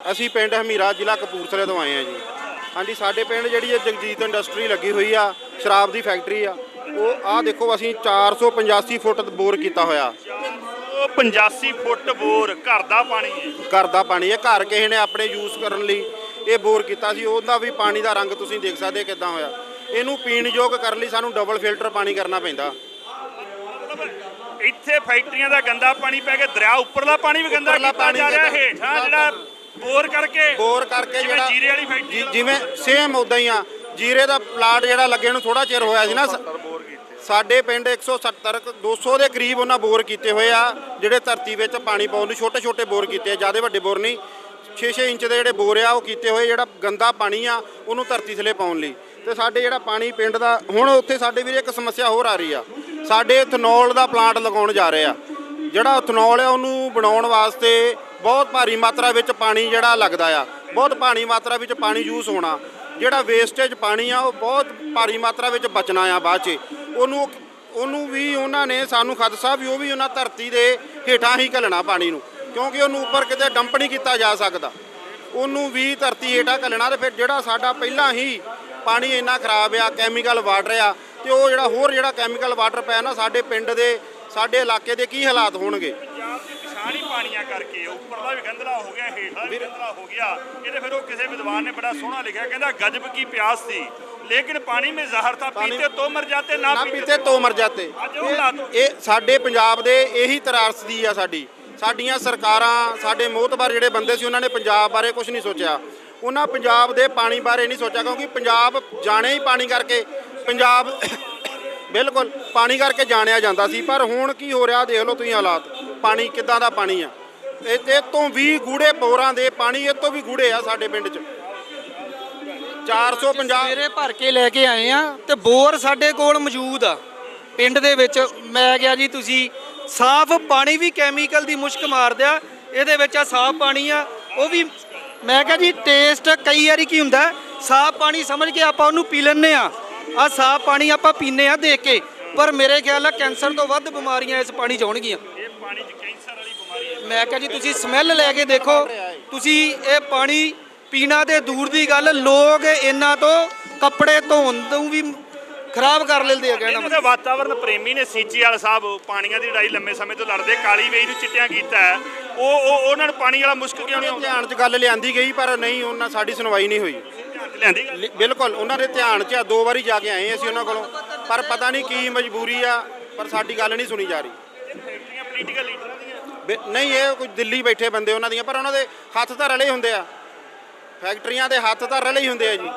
ਅਸੀਂ ਪਿੰਡ ਹਮੀਰਾ ਜ਼ਿਲ੍ਹਾ ਕਪੂਰਥਲੇ ਤੋਂ ਆਏ ਆ ਜੀ। ਹਾਂਜੀ ਸਾਡੇ ਪਿੰਡ ਜਿਹੜੀ ਇਹ ਜਗਜੀਤ ਇੰਡਸਟਰੀ ਲੱਗੀ ਹੋਈ ਆ ਸ਼ਰਾਬ ਦੀ ਫੈਕਟਰੀ ਆ ਉਹ ਆਹ ਦੇਖੋ ਅਸੀਂ 485 ਫੁੱਟ ਬੋਰ ਕੀਤਾ ਹੋਇਆ। ਉਹ 85 ਫੁੱਟ ਬੋਰ ਘਰ ਦਾ ਪਾਣੀ ਹੈ। ਘਰ ਦਾ ਪਾਣੀ ਇਹ ਘਰ ਕਿਸੇ ਨੇ ਆਪਣੇ ਯੂਜ਼ ਕਰਨ ਲਈ ਇਹ ਬੋਰ ਕੀਤਾ ਸੀ ਉਹਦਾ ਵੀ ਪਾਣੀ ਦਾ ਰੰਗ ਤੁਸੀਂ ਦੇਖ ਸਕਦੇ ਕਿਦਾਂ ਹੋਇਆ। ਇਹਨੂੰ ਪੀਣ ਯੋਗ ਕਰਨ ਲਈ ਸਾਨੂੰ ਡਬਲ ਫਿਲਟਰ ਪਾਣੀ ਕਰਨਾ ਪੈਂਦਾ। ਇੱਥੇ ਫੈਕਟਰੀਆਂ ਦਾ ਗੰਦਾ ਪਾਣੀ ਪੈ ਕੇ ਦਰਿਆ ਉੱਪਰਲਾ ਪਾਣੀ ਵੀ ਗੰਦਾ ਕੀਤਾ ਜਾ ਰਿਹਾ। ਹੇਠਾਂ ਜਿਹੜਾ ਬੋਰ ਕਰਕੇ ਬੋਰ ਕਰਕੇ ਜਿਵੇਂ ਜਿਹੜਾ ਜੀਰੇ ਵਾਲੀ ਫੈਕਟਰੀ ਜੀ- ਜਿਵੇਂ ਸੇਮ ਉਦਾਂ ਹੀ ਆ। ਜੀਰੇ ਦਾ ਪਲਾਟ ਜਿਹੜਾ ਲੱਗੇ ਨੂੰ ਥੋੜਾ ਚਿਰ ਹੋਇਆ ਸੀ ਨਾ ਸਾਡੇ ਪਿੰਡ 170 ਕੁ- 200 ਦੇ ਕਰੀਬ ਉਹਨਾਂ ਬੋਰ ਕੀਤੇ ਹੋਏ ਆ ਜਿਹੜੇ ਧਰਤੀ ਵਿੱਚ ਪਾਣੀ ਪਾਉਣ ਨੂੰ ਛੋਟੇ ਛੋਟੇ ਬੋਰ ਕੀਤੇ ਆ ਜ਼ਿਆਦਾ ਵੱਡੇ ਬੋਰ ਨਹੀਂ। 6-6 ਇੰਚ ਦੇ ਜਿਹੜੇ ਬੋਰ ਆ ਉਹ ਕੀਤੇ ਹੋਏ ਜਿਹੜਾ ਗੰਦਾ ਪਾਣੀ ਆ ਉਹਨੂੰ ਧਰਤੀ ਥਲੇ ਪਾਉਣ ਲਈ। ਤੇ ਸਾਡੇ ਜਿਹੜਾ ਪਾਣੀ ਪਿੰਡ ਦਾ ਹੁਣ ਉੱਥੇ ਸਾਡੇ ਵੀਰੇ ਇੱਕ ਸਮੱਸਿਆ ਹੋਰ ਆ ਰਹੀ ਆ। ਸਾਡੇ ਇਥਨੋਲ ਦਾ ਪਲਾਂਟ ਲਗਾਉਣ ਜਾ ਰਹੇ ਆ। ਜਿਹੜਾ ਇਥਨੋਲ ਆ, ਉਹਨੂੰ ਬਣਾਉਣ ਵਾਸਤੇ ਬਹੁਤ ਭਾਰੀ ਮਾਤਰਾ ਵਿੱਚ ਪਾਣੀ ਜਿਹੜਾ ਲੱਗਦਾ ਆ। ਬਹੁਤ ਭਾਰੀ ਮਾਤਰਾ ਵਿੱਚ ਪਾਣੀ ਯੂਜ਼ ਹੋਣਾ। ਜਿਹੜਾ ਵੇਸਟੇਜ ਪਾਣੀ ਆ, ਉਹ ਬਹੁਤ ਭਾਰੀ ਮਾਤਰਾ ਵਿੱਚ ਬਚਣਾ ਆ ਬਾਅਦ 'ਚ। ਉਹਨੂੰ ਉਹਨੂੰ ਵੀ ਉਹਨਾਂ ਨੇ ਸਾਨੂੰ ਖਦਸ਼ਾ ਵੀ ਉਹ ਵੀ ਉਹਨਾਂ ਧਰਤੀ ਦੇ ਹੇਠਾਂ ਹੀ ਘੱਲਣਾ ਪਾਣੀ ਨੂੰ। ਕਿਉਂਕਿ ਉਹਨੂੰ ਉੱਪਰ ਕਿਤੇ ਡੰਪ ਨਹੀਂ ਕੀਤਾ ਜਾ ਸਕਦਾ। ਉਹਨੂੰ ਵੀ ਧਰਤੀ ਹੇਠਾਂ ਘੱਲਣਾ ਤੇ ਫਿਰ ਜਿਹੜਾ ਸਾਡਾ ਪਹਿਲਾਂ ਹੀ ਪਾਣੀ ਇੰਨਾ ਖਰਾਬ ਆ ਕੈਮੀਕਲ ਵਾਟਰ ਆ, ਤੇ ਉਹ ਜਿਹੜਾ ਹੋਰ ਜਿਹੜਾ ਕੈਮੀਕਲ ਵਾਟਰ ਪਿਆ ਨਾ ਸਾਡੇ ਪਿੰਡ ਦੇ ਸਾਡੇ ਇਲਾਕੇ ਦੇ ਕੀ ਹਾਲਾਤ ਹੋਣਗੇ? ਪੰਜਾਬ ਪਾਣੀਆਂ ਕਰਕੇ ਉੱਪਰਲਾ ਵੀ ਗੰਧਲਾ ਹੋ ਗਿਆ ਹੇਠਲਾ ਵੀ ਗੰਧਲਾ ਹੋ ਗਿਆ। ਇਹਦੇ ਫਿਰ ਉਹ ਕਿਸੇ ਵਿਦਵਾਨ ਨੇ ਬੜਾ ਸੋਹਣਾ ਲਿਖਿਆ ਕਹਿੰਦਾ ਗਜਬ ਕੀ ਪਿਆਸ ਸੀ। ਲੇਕਿਨ ਪਾਣੀ ਮੇ ਜ਼ਹਿਰ ਤਾਂ ਪੀਤੇ ਤੋ ਮਰ ਜਾਤੇ ਨਾ ਪੀਤੇ ਤੋ ਮਰ ਜਾਤੇ। ਇਹ ਸਾਡੇ ਪੰਜਾਬ ਦੇ ਇਹੀ ਤਰਾਰਸਦੀ ਆ ਸਾਡੀ। ਸਾਡੀਆਂ ਸਰਕਾਰਾਂ ਸਾਡੇ ਮੋਹਤਬਾਰ ਜਿਹੜੇ ਬੰਦੇ ਸੀ ਉਹਨਾਂ ਨੇ ਪੰਜਾਬ ਬਾਰੇ ਕੁਝ ਨਹੀਂ ਸੋਚਿਆ। ਉਹਨਾਂ ਪੰਜਾਬ ਦੇ ਪਾਣੀ ਬਾਰੇ ਨਹੀਂ ਸੋਚਿਆ ਕਿਉਂਕਿ ਪੰਜਾਬ ਜਾਣੇ ਹੀ ਪਾਣੀ ਕਰਕੇ ਪੰਜਾਬ ਬਿਲਕੁਲ ਪਾਣੀ ਕਰਕੇ ਜਾਣਿਆ ਜਾਂਦਾ ਸੀ ਪਰ ਹੁਣ ਕੀ ਹੋ ਰਿਹਾ ਦੇਖ ਲਓ ਤੁਸੀਂ ਹਾਲਾਤ ਪਾਣੀ ਕਿੱਦਾਂ ਦਾ ਪਾਣੀ ਆ। ਇਹ ਇਹ ਤੋਂ ਵੀ ਗੂੜੇ ਬੋਰਾਂ ਦੇ ਪਾਣੀ ਇਹ ਤੋਂ ਵੀ ਗੂੜੇ ਆ ਸਾਡੇ ਪਿੰਡ 'ਚ। 450 ਸਵੇਰੇ ਭਰ ਕੇ ਲੈ ਕੇ ਆਏ ਆ ਤੇ ਬੋਰ ਸਾਡੇ ਕੋਲ ਮੌਜੂਦ ਆ ਪਿੰਡ ਦੇ ਵਿੱਚ। ਮੈਂ ਕਿਹਾ ਜੀ ਤੁਸੀਂ ਸਾਫ਼ ਪਾਣੀ ਵੀ ਕੈਮੀਕਲ ਦੀ ਮੁਸ਼ਕ ਮਾਰਦਿਆ ਇਹਦੇ ਵਿੱਚ ਆ ਸਾਫ਼ ਪਾਣੀ ਆ ਉਹ ਵੀ ਮੈਂ ਕਿਹਾ ਜੀ ਟੇਸਟ ਕਈ ਵਾਰੀ ਕੀ ਹੁੰਦਾ ਸਾਫ਼ ਪਾਣੀ ਸਮਝ ਕੇ ਆਪਾਂ ਉਹਨੂੰ ਪੀ ਲੈਂਦੇ ਆ। ਆ ਸਾਫ਼ ਪਾਣੀ ਆਪਾਂ ਪੀਨੇ ਆ ਦੇਖ ਕੇ ਪਰ ਮੇਰੇ ਖਿਆਲ ਨਾਲ ਕੈਂਸਰ ਤੋਂ ਵੱਧ ਬਿਮਾਰੀਆਂ ਇਸ ਪਾਣੀ 'ਚ ਆਉਣਗੀਆਂ। ਇਹ ਪਾਣੀ 'ਚ ਕੈਂਸਰ ਵਾਲੀ ਬਿਮਾਰੀ ਹੈ ਮੈਂ ਕਿਹਾ ਜੀ ਤੁਸੀਂ ਸਮੈਲ ਲੈ ਕੇ ਦੇਖੋ ਤੁਸੀਂ ਇਹ ਪਾਣੀ ਪੀਣਾ ਤੇ ਦੂਰ ਦੀ ਗੱਲ ਲੋਕ ਇਹਨਾਂ ਤੋਂ ਕੱਪੜੇ ਧੋਣ ਤੋਂ ਵੀ ਖਰਾਬ ਕਰ ਲੈਂਦੇ ਆ ਕਹਿਣਾ ਦੇ ਵਾਤਾਵਰਨ ਪ੍ਰੇਮੀ ਨੇ ਸੀਚੀ ਵਾਲਾ ਸਾਹਿਬ ਪਾਣੀਆਂ ਦੀ ਲੜਾਈ ਲੰਮੇ ਸਮੇਂ ਤੋਂ ਲੜਦੇ ਕਾਲੀ ਵੇਈ ਨੂੰ ਚਿੱਟਿਆਂ ਕੀਤਾ ਹੈ। ਉਹ ਉਹ ਉਹਨਾਂ ਨੂੰ ਪਾਣੀ ਵਾਲਾ ਮੁਸ਼ਕ ਕਿਉਂ ਨਹੀਂ ਆਉਂਦਾ? ਧਿਆਨ 'ਚ ਗੱਲ ਲਿਆਂਦੀ ਗਈ ਪਰ ਨਹੀਂ ਉਹਨਾਂ ਸਾਡੀ ਸੁਣਵਾਈ ਨਹੀਂ ਹੋਈ। ਲਿਆਂਦੀ ਗੱਲ? ਬਿਲਕੁਲ ਉਹਨਾਂ ਦੇ ਧਿਆਨ 'ਚ ਆ, ਦੋ ਵਾਰੀ ਜਾ ਕੇ ਆਏ ਅਸੀਂ ਉਹਨਾਂ ਕੋਲੋਂ। ਪਰ ਪਤਾ ਨਹੀਂ ਕੀ ਮਜਬੂਰੀ ਆ ਪਰ ਸਾਡੀ ਗੱਲ ਨਹੀਂ ਸੁਣੀ ਜਾ ਰਹੀ। ਫੈਕਟਰੀਆਂ ਪੋਲੀਟੀਕਲ ਲੀਡਰਾਂ ਦੀਆਂ? ਬਿ- ਨਹੀਂ ਇਹ ਕੁਝ ਦਿੱਲੀ ਬੈਠੇ ਬੰਦੇ ਉਹਨਾਂ ਦੀਆਂ ਪਰ ਉਹਨਾਂ ਦੇ ਹੱਥ ਤਾਂ ਰਲੇ ਹੁੰਦੇ ਆ। ਫੈਕਟਰੀਆਂ ਦੇ ਹੱਥ ਤਾਂ ਰਲੇ ਹੀ ਹੁੰਦੇ ਆ ਜੀ।